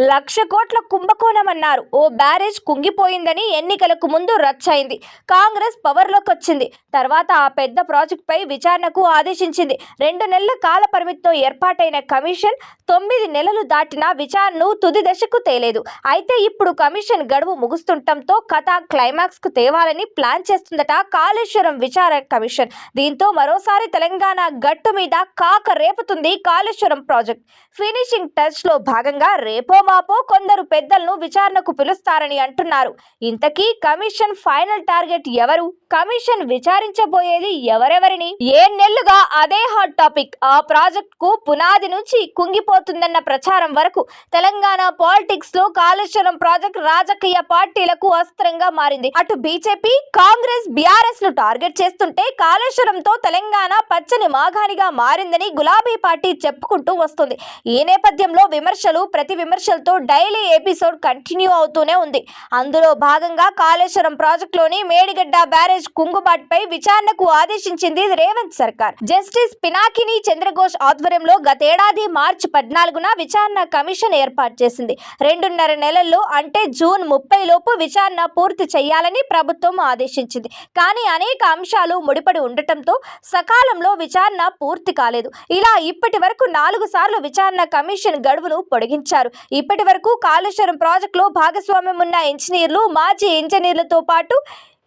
లక్ష కోట్ల కుంభకోణమన్నారు. ఓ బ్యారేజ్ కుంగిపోయిందని ఎన్నికలకు ముందు రచ్చయింది. కాంగ్రెస్ పవర్లోకి వచ్చింది తర్వాత ఆ పెద్ద ప్రాజెక్టుపై విచారణకు ఆదేశించింది. రెండు నెలల కాల పరిమితితో ఏర్పాటైన కమిషన్ తొమ్మిది నెలలు దాటినా విచారణను తుది దశకు తేలేదు. అయితే ఇప్పుడు కమిషన్ గడువు ముగుస్తుండటంతో కథ క్లైమాక్స్కు తేవాలని ప్లాన్ చేస్తుందట కాళేశ్వరం విచారణ కమిషన్. దీంతో మరోసారి తెలంగాణ గట్టు మీద కాక రేపుతుంది కాళేశ్వరం ప్రాజెక్ట్. ఫినిషింగ్ టచ్లో భాగంగా రేపో మాపో కొందరు పెద్దలను విచారణకు పిలుస్తారని అంటున్నారు. ఇంతకీ కమిషన్ ఫైనల్ టార్గెట్ ఎవరు? కమిషన్ విచారించబోయేది ఎవరెవరిని? ఏ నెల్లుగా అదే హాట్ టాపిక్. ఆ ప్రాజెక్ట్కు పునాది నుంచి కుంగిపోతుందన్న ప్రచారం వరకు తెలంగాణ పాలిటిక్స్లో కాళేశ్వరం ప్రాజెక్ట్ రాజకీయ పార్టీలకు అస్త్రంగా మారింది. అటు బీజేపీ కాంగ్రెస్ బీఆర్ఎస్ను టార్గెట్ చేస్తుంటే కాళేశ్వరంతో తెలంగాణ పచ్చని మాఘానిగా మారిందని గులాబీ పార్టీ చెప్పుకుంటూ వస్తుంది. ఈ నేపథ్యంలో విమర్శలు ప్రతి విమర్శలు విమర్శలతో డైలీ ఎపిసోడ్ కంటిన్యూ అవుతూనే ఉంది. అందులో భాగంగా కాళేశ్వరం ప్రాజెక్టులోని మేడిగడ్డ బ్యారేజ్ కుంగుబాటుపై విచారణకు ఆదేశించింది రేవంత్ సర్కార్. జస్టిస్ పినాకిని చంద్రఘోష్ ఆధ్వర్యంలో గతేడాది మార్చి పద్నాలుగున విచారణ కమిషన్ ఏర్పాటు చేసింది. రెండున్నర నెలల్లో అంటే జూన్ ముప్పై లోపు విచారణ పూర్తి చేయాలని ప్రభుత్వం ఆదేశించింది. కానీ అనేక అంశాలు ముడిపడి ఉండటంతో సకాలంలో విచారణ పూర్తి కాలేదు. ఇలా ఇప్పటి వరకు నాలుగు సార్లు విచారణ కమిషన్ గడువును పొడిగించారు. ఇప్పటి వరకు కాళేశ్వరం ప్రాజెక్టులో భాగస్వామ్యం ఉన్న ఇంజనీర్లు మాజీ ఇంజనీర్లతో పాటు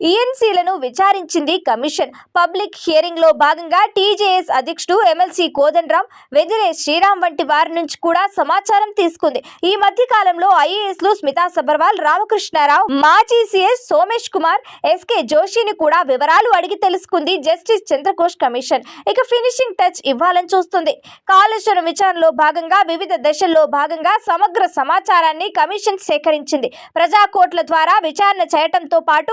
ఈఎన్సీలను విచారించింది కమిషన్. పబ్లిక్ హియరింగ్లో భాగంగా టీజేఎస్ అధ్యక్షుడు ఎమ్మెల్సీ కోదండరాం వెదిరే శ్రీరామ్ వంటి వారి నుంచి కూడా సమాచారం తీసుకుంది. ఈ మధ్య కాలంలో ఐఏఎస్లు స్మితా సబర్వాల్ రామకృష్ణారావు మాజీ సీఎస్ సోమేష్ కుమార్ ఎస్కే జోషిని కూడా వివరాలు అడిగి తెలుసుకుంది జస్టిస్ చంద్రఘోష్ కమిషన్. ఇక ఫినిషింగ్ టచ్ ఇవ్వాలని చూస్తుంది. కాళేశ్వరం విచారణలో భాగంగా వివిధ దశల్లో భాగంగా సమగ్ర సమాచారాన్ని కమిషన్ సేకరించింది. ప్రజా ద్వారా విచారణ చేయటంతో పాటు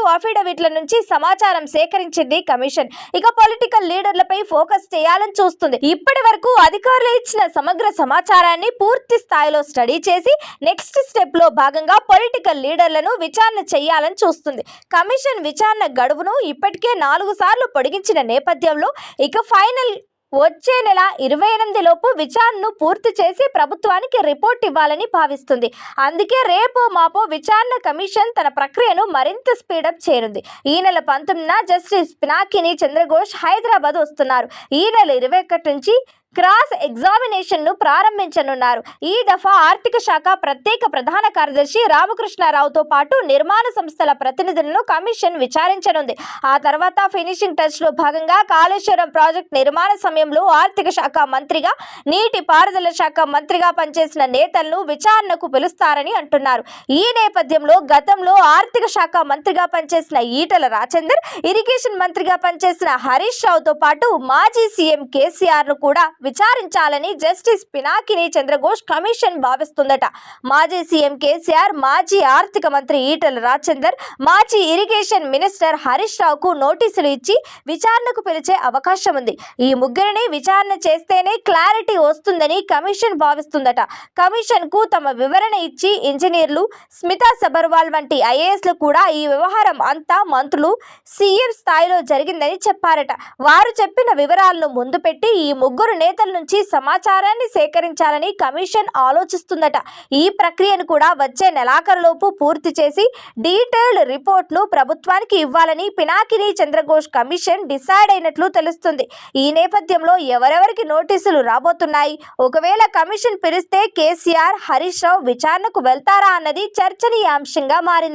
అఫిడవిట్ల నుంచి సమాచారం సేకరించింది కమిషన్. ఇక పొలిటికల్ లీడర్లపై ఫోకస్ చేయాలని చూస్తుంది. ఇప్పటి వరకు అధికారులు ఇచ్చిన సమగ్ర సమాచారాన్ని పూర్తి స్థాయిలో స్టడీ చేసి నెక్స్ట్ స్టెప్లో భాగంగా పొలిటికల్ లీడర్లను విచారణ చేయాలని చూస్తుంది. కమిషన్ విచారణ గడువును ఇప్పటికే నాలుగు సార్లు పొడిగించిన నేపథ్యంలో ఇక ఫైనల్ వచ్చే నెల ఇరవై ఎనిమిది లోపు విచారణను పూర్తి చేసి ప్రభుత్వానికి రిపోర్ట్ ఇవ్వాలని భావిస్తుంది. అందుకే రేపో మాపో విచారణ కమిషన్ తన ప్రక్రియను మరింత స్పీడప్ చేయనుంది. ఈ నెల పంతొమ్మిదిన జస్టిస్ పినాకిని చంద్రఘోష్ హైదరాబాద్ వస్తున్నారు. ఈ నెల ఇరవై ఒకటి నుంచి క్రాస్ ఎగ్జామినేషన్ను ప్రారంభించనున్నారు. ఈ దఫా ఆర్థిక శాఖ ప్రత్యేక ప్రధాన కార్యదర్శి రామకృష్ణారావుతో పాటు నిర్మాణ సంస్థల ప్రతినిధులను కమిషన్ విచారించనుంది. ఆ తర్వాత ఫినిషింగ్ టచ్లో భాగంగా కాళేశ్వరం ప్రాజెక్ట్ నిర్మాణ సమయంలో ఆర్థిక శాఖ మంత్రిగా నీటి పారుదల శాఖ మంత్రిగా పనిచేసిన నేతలను విచారణకు పిలుస్తారని అంటున్నారు. ఈ నేపథ్యంలో గతంలో ఆర్థిక శాఖ మంత్రిగా పనిచేసిన ఈటల రాజేందర్ ఇరిగేషన్ మంత్రిగా పనిచేసిన హరీష్ రావుతో పాటు మాజీ సీఎం కేసీఆర్ను కూడా విచారించాలని జస్టిస్ పినాకిని చంద్రఘోష్ కమిషన్ భావిస్తుందట. మాజీ సీఎం కేసీఆర్ మాజీ ఆర్థిక మంత్రి ఈటల రాజేందర్ మాజీ ఇరిగేషన్ మినిస్టర్ హరీష్ రావుకు నోటీసులు ఇచ్చి విచారణకు పిలిచే అవకాశం ఉంది. ఈ ముగ్గురిని విచారణ చేస్తేనే క్లారిటీ వస్తుందని కమిషన్ భావిస్తుందట. కమిషన్కు తమ వివరణ ఇచ్చి ఇంజనీర్లు స్మితా సబర్వాల్ వంటి ఐఏఎస్లు కూడా ఈ వ్యవహారం అంతా మంత్రులు సీఎం స్థాయిలో జరిగిందని చెప్పారట. వారు చెప్పిన వివరాలను ముందు పెట్టి ఈ ముగ్గురుని నేతల నుంచి సమాచారాన్ని సేకరించాలని కమిషన్ ఆలోచిస్తుందట. ఈ ప్రక్రియను కూడా వచ్చే నెలాఖరులోపు పూర్తి చేసి డీటెయిల్డ్ రిపోర్ట్ను ప్రభుత్వానికి ఇవ్వాలని పినాకిని చంద్రఘోష్ కమిషన్ డిసైడ్ అయినట్లు తెలుస్తుంది. ఈ నేపథ్యంలో ఎవరెవరికి నోటీసులు రాబోతున్నాయి? ఒకవేళ కమిషన్ పిలిస్తే కేసీఆర్ హరీష్ రావు విచారణకు వెళ్తారా అన్నది చర్చనీయాంశంగా మారింది.